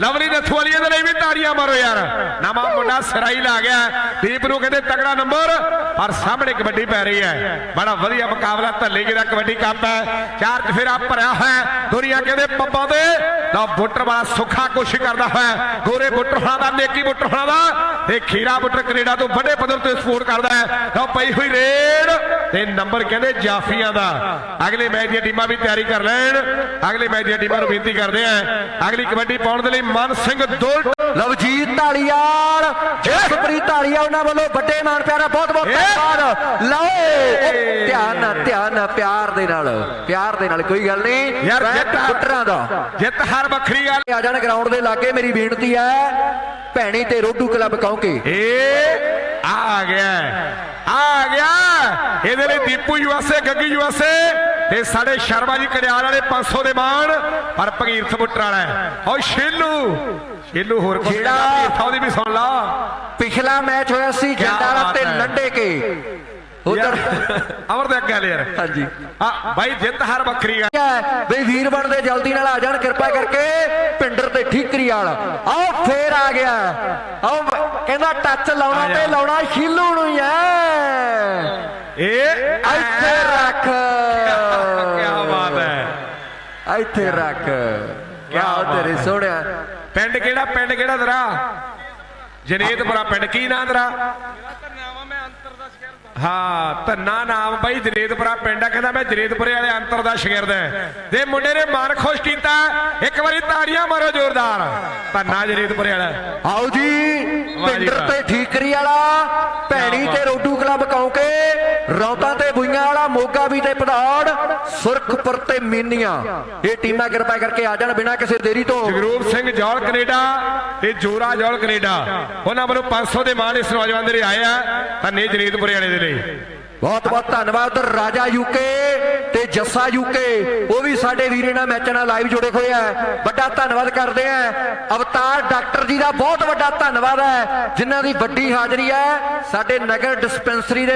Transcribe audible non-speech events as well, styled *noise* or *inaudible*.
Lovely Nathu ਵਾਲੀਏ ਦੇ ਲਈ ਵੀ ਤਾੜੀਆਂ ਮਾਰੋ ਯਾਰ। ਨਵਾਂ ਮੁੰਡਾ ਸਿਰਾਈ ਲਾ ਗਿਆ। ਦੀਪ ਨੂੰ ਕਹਿੰਦੇ ਤਗੜਾ ਨੰਬਰ, ਪਰ ਸਾਹਮਣੇ ਕਬੱਡੀ ਪੈ ਰਹੀ ਹੈ। ਬੜਾ ਵਧੀਆ ਮੁਕਾਬਲਾ ਧੱਲੇ ਦਾ ਕਬੱਡੀ ਕੱਪ ਹੈ। ਚਾਰ ਚਫੇਰਾ ਭਰਿਆ ਹੋਇਆ ਦੁਨੀਆ ਕਹਿੰਦੇ ਪੱਬਾਂ ਦੇ। ਦਾ ਬੁੱਟਰ ਵਾਲਾ ਸੁੱਖਾ ਕੋਸ਼ਿਸ਼ ਕਰਦਾ ਹੋਇਆ ਗੋਰੇ ਬੁੱਟਰ ਹੋਣਾ ਦਾ, ਨੇਕੀ ਬੁੱਟਰ ਹੋਣਾ ਦਾ। ਤੇ ਖੀਰਾ ਬੁੱਟਰ ਕੈਨੇਡਾ ਤੋਂ ਵੱਡੇ ਪੱਧਰ ਤੇ ਸਪੋਰਟ ਕਰਦਾ ਹੈ। ਲਓ ਪਈ ਹੋਈ ਰੇਡ ਤੇ ਨੰਬਰ ਕਹਿੰਦੇ ਜਾਫੀਆਂ ਦਾ। ਅਗਲੇ ਮੈਚ ਦੀਆਂ ਟੀਮਾਂ ਵੀ ਤਿਆਰੀ ਕਰ ਲੈਣ। ਅਗਲੇ ਮੈਚ ਦੀਆਂ ਟੀਮਾਂ ਨੂੰ ਬੇਨਤੀ ਕਰਦੇ ਆ ਅਗਲੀ ਕਬੱਡੀ ਪਾਉਣ ਦੇ ਲਈ ਮਨ ਸਿੰਘ ਦੁਲਟ। ਲਵਜੀਤ ਢਾਲੀਵਾਲ ਜਸਪ੍ਰੀਤ ਢਾਲੀਵਾਲ ਉਹਨਾਂ ਵੱਲੋਂ ਵੱਡੇ ਮਾਨ ਪਿਆਰਾ ਬਹੁਤ ਬਹੁਤ! ਧੰਨਵਾਦ। ਲਓ ਧਿਆਨ ਨਾਲ ਧਿਆਨ ਨਾਲ ਪਿਆਰ ਦੇ ਨਾਲ ਪਿਆਰ ਦੇ ਨਾਲ ਕੋਈ ਗੱਲ ਨਹੀਂ। ਯਾਰ ਜਿੱਤ ਪੁੱਤਰਾਂ ਦਾ। ਜਿੱਤ ਹਰ ਵੱਖਰੀ ਗੱਲ। ਆ ਜਾਣ ਗਰਾਊਂਡ ਦੇ ਲਾਗੇ ਮੇਰੀ ਬੇਨਤੀ ਹੈ। ਭੈਣੀ ਤੇ ਰੋਡੂ ਕਲੱਬ ਕਹੋਗੇ? ਏ ਆ ਗਿਆ। ਆ ਗਿਆ। ਇਹਦੇ ਲਈ ਦੀਪੂ ਯੂਐਸਏ ਗੱਗੀ ਯੂਐਸਏ ਤੇ ਸਾਡੇ ਸ਼ਰਮਾ ਜੀ ਕੜਿਆਲ ਵਾਲੇ 500 ਦੇ ਮਾਣ ਪਰ ਭਗੀਰਥ ਬੁੱਟਰ ਵਾਲਾ। ਓ ਸ਼ੇਲੂ ਸ਼ੇਲੂ ਹੋਰ ਕੋਈ ਜਿਹੜਾ- ਉਹਦੀ ਵੀ ਸੁਣ ਲਾ। ਪਿਛਲਾ ਮੈਚ ਹੋਇਆ ਸੀ ਜੰਡਾਲਾ ਤੇ। ਲੰਡੇ ਕੇ। ਉਧਰ ਅਮਰ ਦੇ ਅੱਗੇ ਯਾਰ। ਹਾਂਜੀ। ਆ ਬਾਈ ਜਿੱਤ ਹਰ ਵੱਖਰੀ ਹੈ। ਬਈ ਵੀਰ ਬਣਦੇ ਜਲਦੀ ਨਾਲ ਆ ਜਾਣ ਕਿਰਪਾ ਕਰਕੇ। ਪਿੰਡਰ ਠੀਕਰੀ ਵਾਲ। ਆਓ ਫੇਰ ਆ ਗਿਆ। ਬ- ਕਹਿੰਦਾ ਟੱਚ ਲਾਉਣਾ। ਤੇ ਲਾਉਣਾ ਸ਼ੀਲੂ ਨੂੰ ਹੀ ਹੈ ਏ ਇੱਥੇ ਰੱਖ। *laughs* ਕੀ ਬਾਤ ਹੈ ਇੱਥੇ ਰੱਖ। ਕਿਆ ਤੇਰੇ ਸੋਹਣਿਆ। ਪਿੰਡ ਕਿਹੜਾ ਪਿੰਡ ਕਿਹੜਾ ਤੇਰਾ? ਜਨੇਤਪੁਰਾ ਪਿੰਡ ਕੀ ਨਾਂ ਤੇਰਾ? ਹਾਂ ਧੰਨਾ ਨਾਮ ਬਾਈ ਜਨੇਤਪੁਰਾ ਪਿੰਡ ਆ ਕਹਿੰਦਾ ਮੈਂ ਜਨੇਤਪੁਰੇ ਵਾਲੇ ਅੰਤਰ ਦਾ ਸ਼ਾਗਿਰਦ ਹਾਂ। ਤੇ ਮੁੰਡੇ ਨੇ ਮਨ ਖੁਸ਼ ਕੀਤਾ ਇੱਕ ਵਾਰੀ ਤਾੜੀਆਂ ਮਾਰੋ ਜ਼ੋਰਦਾਰ। ਧੰਨਾ ਜਨੇਤਪੁਰੇ ਵਾਲਾ। ਆਓ ਜੀ ਪਿੰਡਰ। ਤੇ ਠੀਕਰੀ ਵਾਲਾ ਭੈਣੀ ਤੇ ਰੋਡੂ ਕਲੱਬ ਕੌਂਕੇ ਰੌਤਾਂ ਤੇ ਬੁਈਆਂ ਵਾਲਾ ਮੋਗਾ ਵੀ ਤੇ ਪਧਾੜ ਸੁਰਖਪੁਰ ਤੇ ਮੀਨੀਆਂ। ਇਹ ਟੀਮਾਂ ਕਿਰਪਾ ਕਰਕੇ ਆ ਜਾਣ ਬਿਨਾਂ ਕਿਸੇ ਦੇਰੀ ਤੋਂ। ਜਗਰੂਪ ਸਿੰਘ ਜੌਲ ਕੈਨੇਡਾ ਤੇ ਜੋਰਾ ਜੌਲ ਕੈਨੇਡਾ। ਉਹਨਾਂ ਵੱਲੋਂ 500 ਦੇ ਮਾਣ ਇਸ ਨੌਜਵਾਨ ਦੇ ਲਈ ਆਏ ਆ। ਧੰਨੇ ਜਨੇਤਪੁਰੇ ਵਾਲੇ ਦੇ ਲਈ। ਬਹੁਤ ਬਹੁਤ ਧੰਨਵਾਦ ਉਧਰ ਰਾਜਾ ਯੂਕੇ ਤੇ ਜੱਸਾ ਯੂਕੇ। ਉਹ ਵੀ ਸਾਡੇ ਵੀਰੇ ਨਾਲ ਮੈਚਾਂ ਨਾਲ ਲਾਈਵ ਜੁੜੇ ਹੋਏ ਆ। ਵੱਡਾ ਧੰਨਵਾਦ ਕਰਦੇ ਆ। ਅਵਤਾਰ ਡਾਕਟਰ ਜੀ ਦਾ ਬਹੁਤ ਵੱਡਾ ਧੰਨਵਾਦ ਹੈ। ਜਿਨ੍ਹਾਂ ਦੀ ਵੱਡੀ ਹਾਜ਼ਰੀ ਹੈ ਸਾਡੇ ਨਗਰ ਡਿਸਪੈਂਸਰੀ ਦੇ